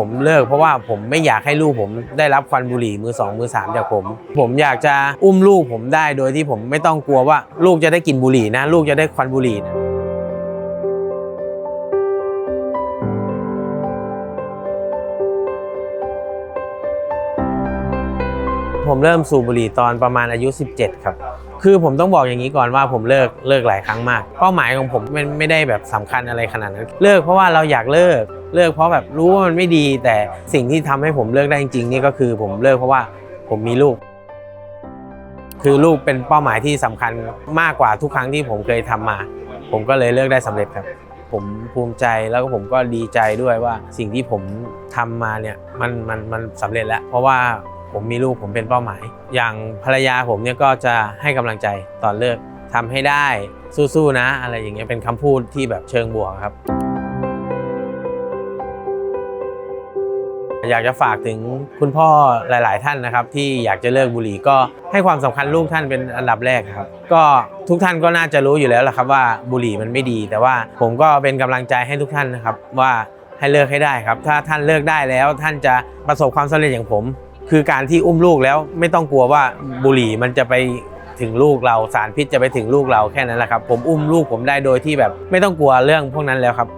ผมเลิกเพราะว่าผมไม่อยากให้ลูกผมได้รับควันบุหรี่มือสองมือสามจากผม ผมอยากจะอุ้มลูกผมได้โดยที่ผมไม่ต้องกลัวว่า ลูกจะได้กินบุหรี่นะ ลูกจะได้ควันบุหรี่นะผมเริ่มสูบบุหรี่ตอนประมาณอายุ 17 ครับ คือผมต้องบอกอย่างนี้ก่อนว่าผมเลิกเลิกหลายครั้งมาก เป้าหมายของผมมันไม่ได้แบบสำคัญอะไรขนาดนั้น เลิกเพราะว่าเราอยากเลิก เลิกเพราะแบบรู้ว่ามันไม่ดี แต่สิ่งที่ทำให้ผมเลิกได้จริงๆนี่ก็คือผมเลิกเพราะว่าผมมีลูก คือลูกเป็นเป้าหมายที่สำคัญมากกว่าทุกครั้งที่ผมเคยทำมา ผมก็เลยเลิกได้สำเร็จครับ ผมภูมิใจแล้วก็ผมก็ดีใจด้วยว่าสิ่งที่ผมทำมาเนี่ยมันมันมันสำเร็จแล้ว เพราะว่าผมมีลูกผมเป็นเป้าหมาย อย่างภรรยาผมเนี่ยก็จะให้กำลังใจตอนเลิกทำให้ได้สู้ๆนะ อะไรอย่างเงี้ยเป็นคำพูดที่แบบเชิงบวกครับ อยากจะฝากถึงคุณพ่อหลาย ๆ ท่านนะครับ ที่อยากจะเลิกบุหรี่ก็ให้ความสำคัญลูกท่านเป็นอันดับแรกครับ ก็ทุกท่านก็น่าจะรู้อยู่แล้วแหละครับว่าบุหรี่มันไม่ดี แต่ว่าผมก็เป็นกำลังใจให้ทุกท่านนะครับว่าให้เลิกให้ได้ครับ ถ้าท่านเลิกได้แล้วท่านจะประสบความสำเร็จอย่างผม คือการที่อุ้มลูกแล้วไม่ต้องกลัวว่าบุหรี่มันจะไปถึงลูกเราสารพิษจะไปถึงลูกเราแค่นั้นแหละครับ ผมอุ้มลูกผมได้โดยที่แบบไม่ต้องกลัวเรื่องพวกนั้นแล้วครับ